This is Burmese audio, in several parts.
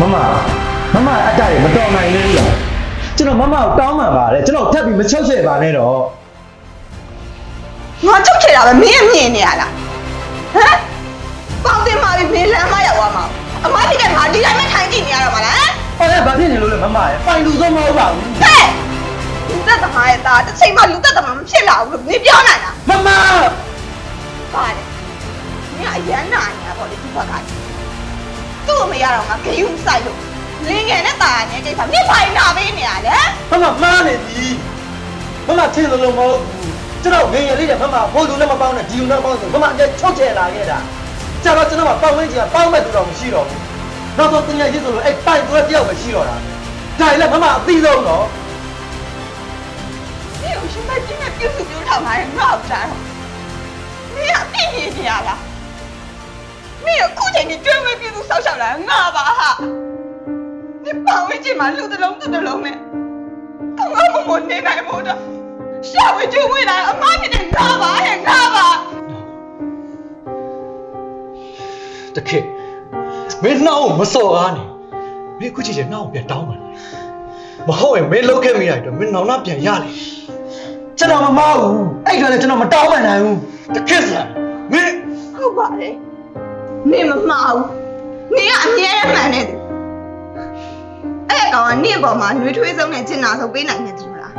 မမမမအတက်ရမတော်နိုင်သေးဘူးလားကျွန်တော်မမကိုတောင်းပန်ပါတယ်ကျွန်တော်ထပ်ပြီးမချုပ်ချယ်ပါနဲ့တော့ငါချုပ်ချယ်တာပဲမင်းအမြင်နေရလားဟမ်ပေါင်တင်มาပြီမင်းလမ်းမရောက်သွားမှာအမဖြစ်တဲ့ငါဒီတိုင်းပဲထိုင်ကြည့်နေရတော့မလားဟမ်ဟောလဲဘာဖြစ်နေလို့လဲမမရဲ့ပိုင်လူဆုံးမဟုတ်ပါဘူးဟဲ့လူသက်သမားရဲ့သားတစ်ချိန်မှလူသက်သမားမဖြစ်လာဘူးလို့မင်းပြောနိုင်လားမမပါတယ်မင်းအရန်နာနေတာပေါ့လေဒီဘက်က သူ့ကိုမရတော့ငါဂယုစိုက်လို့လင်းငယ်နဲ့ตาနဲ့ကိစ္စမင်းဖိုင်နာပေးနေရလေမမမားနေပြီမမထင်လို့မဟုတ်ဘူးကျွန်တော်ငယ်ငယ်လေးတည်းမမဟိုလူနဲ့မပေါင်းနဲ့ဒီလူနဲ့ပေါင်းဆိုမမအကျချုပ်ချယ်လာခဲ့တာကျတော့ကျွန်တော်ကပေါင်းဝင်းကြီးကပေါင်းမဲ့သူတော်မရှိတော့ဘူးနောက်တော့တင်ရရစ်ဆိုလို့အဲ့ပိုင်သူတယောက်ပဲရှိတော့တာဒါလည်းမမအသိဆုံးတော့မင်းကိုရှင်မကြီးနဲ့ပြုစုပြောထားမှာငါ့ကိုကြားတော့မင်းကအပြည့်နေနေရလားမင်းအခုချိ န်ကြီးကျွေးမွေးပြုစုဆောက်ရှောက်လာငါပါဟာဒီပေါင်ဝင်းကြီးမှာလူတစ်လုံးတစ်လုံးနဲ့ကောင်းကောင်းမွန်မွန်နေနိုင်မို့တော့ရှာဝေကျွေးဝေးလာအမဖြစ်တဲ့ငါပါဟဲ့ငါပါတခေမင်းနှောင်းကိုမစော်ကားနဲ့မင်းအခုချိန်ချင်းနှောင်းကိုပြန်တောင်းပါလားမဟုတ်ရင်မင်းလုတ်ခဲ့မိရတဲ့အတွက်မင်းနောင်နာပြန်ရလေကျွန်တော်မမဟုတ်ဘူးအဲ့ဒါလည်းကျွန်တော်မတောင်းပန်နိုင်ဘူးတခေစမ်းမင်းဟုတ်ပါတယ် မင်းမမှားဘူးမင်းကအမြဲတမ်းမှန်နေတယ်အဲ့ကောင်ကနင့်ပေါ်မှာနှွေးထွေးဆုံးနဲ့ကျင်နာဆုံးပေးနိုင်နေသူလား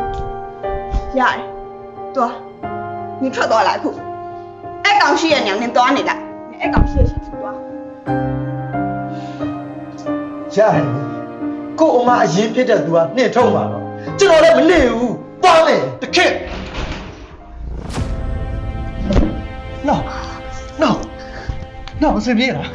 ရတယ်သွားနင်ထွက်သွားလိုက်အခုအဲ့ကောင်ရှိရဲ့ညောင်နင်သွားနေလိုက်အဲ့ကောင်ရှိရဲ့ရှိသွားရတယ်ကို့အမအရင်ဖြစ်တဲ့သူကနှင်ထုတ်ပါတော့ကျွန်တော်လည်းမနေဘူးတောင်းတယ်တခေနော် နော်အစပြေးလား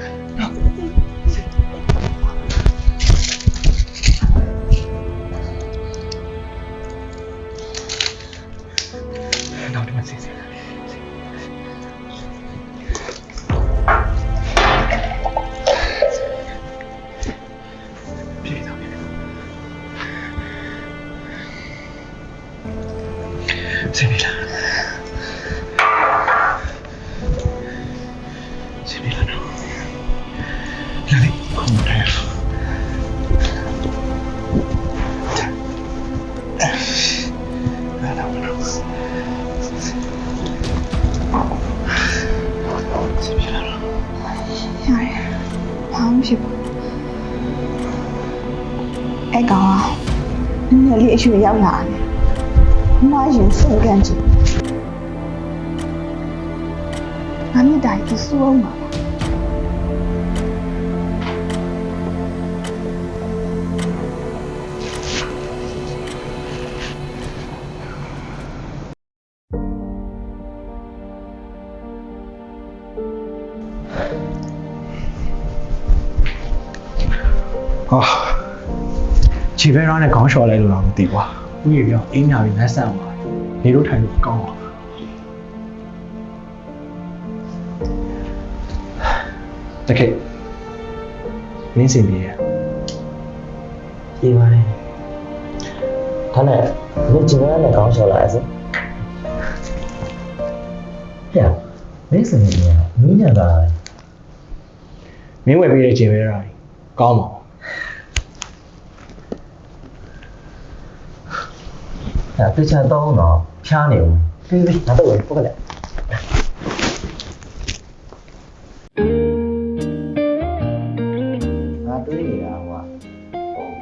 ရတယ်ဘာမှဖြစ်ဘူးအဲ့ကောင်ကနည်းနည်းလေးအရွယ်ရောက်လာတယ်မရင်စုံကန်ကြည့်ငါမြတ်တာကြီးသူစိုးအောင် ဟာခြေဘဲရောင်းနဲ့ခေါင်းလျှော်လိုက်လို့တော့မသိဘူးကွာဥယျာဉ်ပြောင်းအင်းညာပြီးလက်ဆန့်သွားနေလို့ထိုင်လို့ကောင်းအောင်တကယ်မင်းစင်ပြေရပြေးပါလေဒါနဲ့မင်းကျင်ရတဲ့ကောင်းချော်လာရစေဟဲ့မင်းစနေနေမင်းညာတာမင်းဝယ်ပေးတဲ့ခြေဘဲရောင်းကောင်းပါ ဘူးအဲ့တေချာတော့တော့ဖြားနေဦးပြီးပြီငါတော့ပုတ်ကလေးငါတွေးနေတာဟို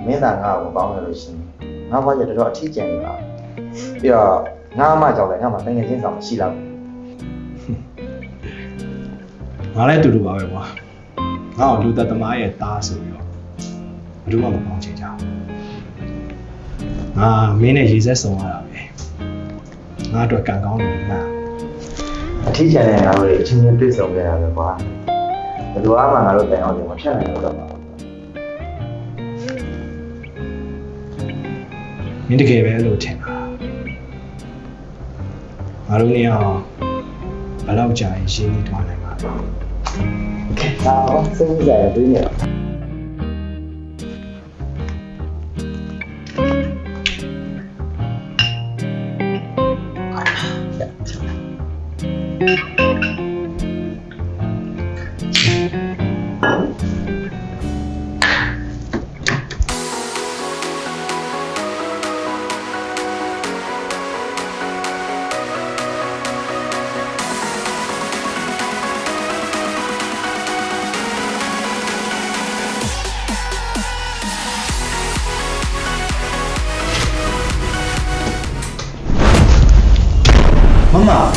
မင်းသားငါ့ကိုပေါင်းရလို့ရှိရင်ငါဘွားကျတော်တော်အထီးကျန်နေပါပြီးတော့ငါအမကြောက်တယ်ငါမှတကယ်ချင်းဆောင်မရှိတော့ငါလည်းအတူတူပါပဲကွာငါ့ကိုလူသက်သမားရဲ့သားဆိုပြီးတော့ဘယ်သူမှမပေါင်းချင်ကြဘူး ငါမင်းနဲ့ရေဆက်ဆုံရတာပဲငါအတွက်ကံကောင်းတယ်မှန်အထီးကျန်တဲ့ငါတို့အချင်းချင်းတွေ့ဆုံခဲ့တာပဲကွာဘယ်လိုမှငါတို့တိုင်အောင်ဒီမဖြတ်နိုင်တော့ပါဘူးမင်းတကယ်ပဲအဲ့လိုထင်တာငါတို့နေအောင်ဘယ်လောက်ကြာရင်ရှင်းနေသွားနိုင်မှာလဲဒါတော့စဉ်းစားရတွေးနေ 妈妈。